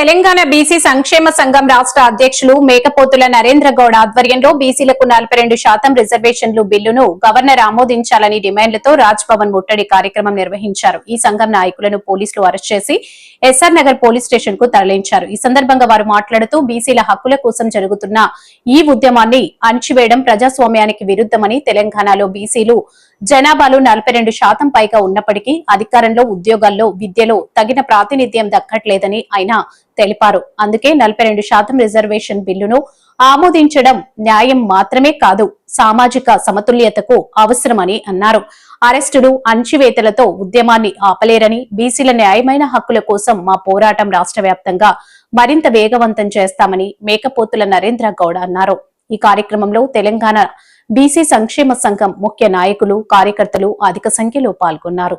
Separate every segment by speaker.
Speaker 1: Telangana BC సంక్షేమ సంఘం రాష్ట్ర అధ్యక్షులు మేకపోతుల నరేంద్ర గౌడ్ ఆధ్వర్యంలో బీసీలకు నలభై రెండు శాతం రిజర్వేషన్లు బిల్లును గవర్నర్ ఆమోదించాలని డిమాండ్లతో రాజ్ భవన్ ముట్టడి కార్యక్రమం నిర్వహించారు. ఈ సంఘం నాయకులను పోలీసులు అరెస్ట్ చేసి ఎస్ఆర్ నగర్ పోలీస్ స్టేషన్కు తరలించారు. ఈ సందర్భంగా వారు మాట్లాడుతూ బీసీల హక్కుల కోసం జరుగుతున్న ఈ ఉద్యమాన్ని అణచివేయడం ప్రజాస్వామ్యానికి విరుద్ధమని తెలంగాణలో బీసీలు జనాభాలో నలభై రెండు శాతం పైగా ఉన్నప్పటికీ అధికారంలో ఉద్యోగాల్లో విద్యలో తగిన ప్రాతినిధ్యం దక్కట్లేదని ఆయన తెలిపారు. అందుకే నలభై రెండు శాతం రిజర్వేషన్ బిల్లును ఆమోదించడం న్యాయం మాత్రమే కాదు సామాజిక సమతుల్యతకు అవసరమని అన్నారు. అరెస్టులు అణచివేతలతో ఉద్యమాన్ని ఆపలేరని బీసీల న్యాయమైన హక్కుల కోసం మా పోరాటం రాష్ట్ర వ్యాప్తంగా మరింత వేగవంతం చేస్తామని మేకపోతుల నరేంద్ర గౌడ్ అన్నారు. ఈ కార్యక్రమంలో తెలంగాణ బీసీ సంక్షేమ సంఘం ముఖ్య నాయకులు కార్యకర్తలు అధిక సంఖ్యలో పాల్గొన్నారు.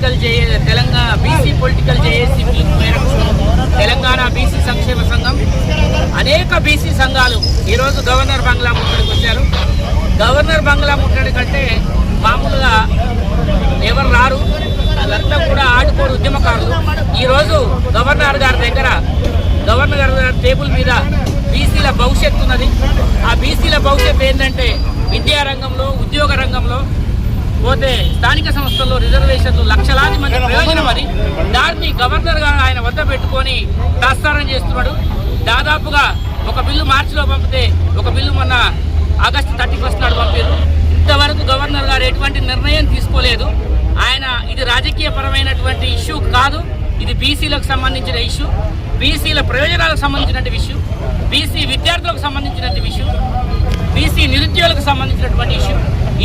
Speaker 2: Political J Telangana BC political JAC పిలుపు మేరకు తెలంగాణ బీసీ సంక్షేమ సంఘం అనేక బీసీ సంఘాలు ఈరోజు గవర్నర్ బంగ్లా ముట్టడికి వచ్చారు. గవర్నర్ బంగ్లా ముట్టడి కంటే మామూలుగా ఎవరు రారు వాళ్ళంతా కూడా ఆడుకోరు ఉద్యమకారులు. ఈరోజు గవర్నర్ గారి దగ్గర గవర్నర్ గారి టేబుల్ మీద బీసీల భవిష్యత్తు ఉన్నది. ఆ బీసీల భవిష్యత్తు ఏంటంటే విద్యా రంగంలో ఉద్యోగ రంగంలో పోతే స్థానిక సంస్థల్లో రిజర్వేషన్లు లక్షలాది మంది ప్రయోజనం అని దాన్ని గవర్నర్ గారు ఆయన వద్ద పెట్టుకొని ప్రస్తారం చేస్తున్నాడు. దాదాపుగా ఒక బిల్లు మార్చిలో పంపితే ఒక బిల్లు మొన్న ఆగస్టు థర్టీ ఫస్ట్ నాడు పంపారు ఇంతవరకు గవర్నర్ గారు ఎటువంటి నిర్ణయం తీసుకోలేదు. ఆయన ఇది రాజకీయ పరమైనటువంటి ఇష్యూ కాదు. ఇది బీసీలకు సంబంధించిన ఇష్యూ. బీసీల ప్రయోజనాలకు సంబంధించినటువంటి ఇష్యూ. బీసీ విద్యార్థులకు సంబంధించినటువంటి ఇష్యూ. ఎస్సీ నిరుద్యోగులకు సంబంధించినటువంటి ఇష్యూ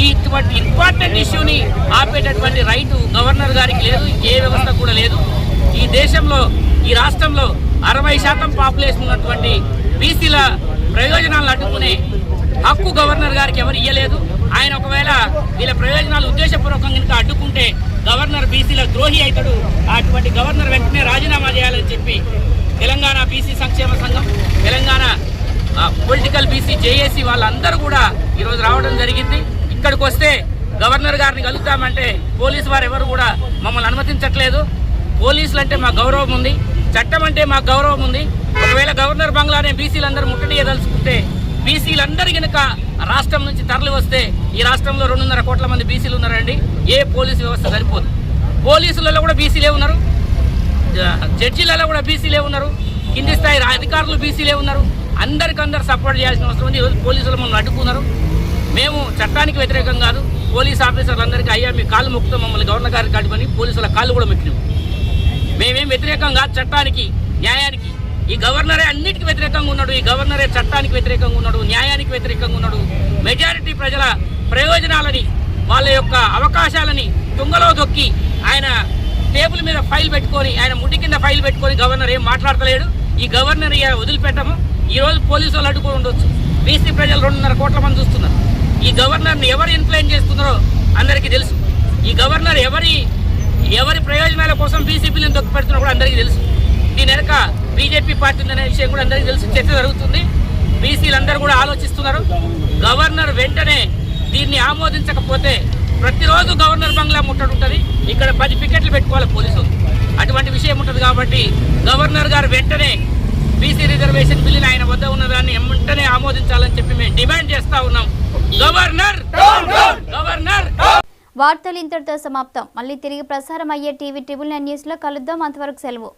Speaker 2: ఈ ఇటువంటి ఇంపార్టెంట్ ఇష్యూని ఆపేటటువంటి రైటు గవర్నర్ గారికి లేదు ఏ వ్యవస్థ కూడా లేదు. ఈ దేశంలో ఈ రాష్ట్రంలో అరవై శాతం పాపులేషన్ ఉన్నటువంటి బీసీల ప్రయోజనాలను అడ్డుకునే హక్కు గవర్నర్ గారికి ఎవరు ఇయ్యలేదు. ఆయన ఒకవేళ వీళ్ళ ప్రయోజనాలు ఉద్దేశపూర్వకంగా కనుక అడ్డుకుంటే గవర్నర్ బీసీల ద్రోహి అవుతాడు. అటువంటి గవర్నర్ వెంటనే రాజీనామా చేయాలని చెప్పి తెలంగాణ బీసీ సంక్షేమ సంఘం తెలంగాణ పొలిటికల్ బీసీ జేఏసీ వాళ్ళందరూ కూడా ఈరోజు రావడం జరిగింది. ఇక్కడికి వస్తే గవర్నర్ గారిని కలుగుతామంటే పోలీసు వారు ఎవరు కూడా మమ్మల్ని అనుమతించట్లేదు. పోలీసులు అంటే మా గౌరవం ఉంది. చట్టం అంటే మా గౌరవం ఉంది. ఒకవేళ గవర్నర్ బంగ్లానే బీసీలందరూ ముట్టడియదలుచుకుంటే బీసీలందరూ గనుక రాష్ట్రం నుంచి తరలి వస్తే ఈ రాష్ట్రంలో రెండున్నర కోట్ల మంది బీసీలు ఉన్నారండి. ఏ పోలీసు వ్యవస్థ సరిపోదు. పోలీసులలో కూడా బీసీలే ఉన్నారు. జడ్జీలలో కూడా బీసీలే ఉన్నారు. కింది స్థాయి అధికారులు బీసీలే ఉన్నారు. అందరికందరు సపోర్ట్ చేయాల్సిన అవసరం ఉంది. ఈరోజు పోలీసులు మమ్మల్ని అడ్డుకున్నారు. మేము చట్టానికి వ్యతిరేకం కాదు. పోలీస్ ఆఫీసర్లందరికీ అయ్యా మీ కాళ్ళు మొక్కుతాం మమ్మల్ని గవర్నర్ గారికి అడ్డుకొని పోలీసుల కాళ్ళు కూడా మొక్కినాం మేమేం వ్యతిరేకం కాదు చట్టానికి న్యాయానికి. ఈ గవర్నరే అన్నిటికీ వ్యతిరేకంగా ఉన్నాడు. ఈ గవర్నరే చట్టానికి వ్యతిరేకంగా ఉన్నాడు. న్యాయానికి వ్యతిరేకంగా ఉన్నాడు. మెజారిటీ ప్రజల ప్రయోజనాలని వాళ్ళ యొక్క అవకాశాలని తుంగలో దొక్కి ఆయన టేబుల్ మీద ఫైల్ పెట్టుకొని ఆయన ముడి కింద ఫైల్ పెట్టుకొని గవర్నర్ ఏం మాట్లాడతలేడు. ఈ గవర్నర్ వదిలిపెట్టము. ఈరోజు పోలీసు వాళ్ళు అడ్డుకొని ఉండొచ్చు. బీసీ ప్రజలు రెండున్నర కోట్ల మంది చూస్తున్నారు. ఈ గవర్నర్ని ఎవరు ఇన్ఫ్లుయెన్స్ చేస్తున్నారో అందరికీ తెలుసు. ఈ గవర్నర్ ఎవరి ఎవరి ప్రయోజనాల కోసం బీసీపీలను దొక్కి పెడుతున్నా కూడా అందరికీ తెలుసు. దీని వెనక బీజేపీ పార్టీ ఉందనే విషయం కూడా అందరికీ తెలుసు. చర్చ జరుగుతుంది. బీసీలందరూ కూడా ఆలోచిస్తున్నారు. గవర్నర్ వెంటనే దీన్ని ఆమోదించకపోతే ప్రతిరోజు గవర్నర్ బంగ్లా ముట్టడి ఉంటుంది ఇక్కడ పది పికెట్లు పెట్టుకోవాలి పోలీసులు అటువంటి విషయం ఉంటుంది కాబట్టి గవర్నర్ గారు వెంటనే బీసీ రిజర్వేషన్ బిల్లుని ఆయన వద్ద ఉన్నదాన్ని వెంటనే ఆమోదించాలని చెప్పి మేము డిమాండ్ చేస్తా ఉన్నాం. గవర్నర్! గవర్నర్!
Speaker 3: వార్తలు ఇంతటితో సమాప్తం. మళ్ళీ తిరిగి ప్రసారం అయ్యే టీవీ ట్రిబుల్ నైన్ న్యూస్లో కలుద్దాం. అంతవరకు సెలవు.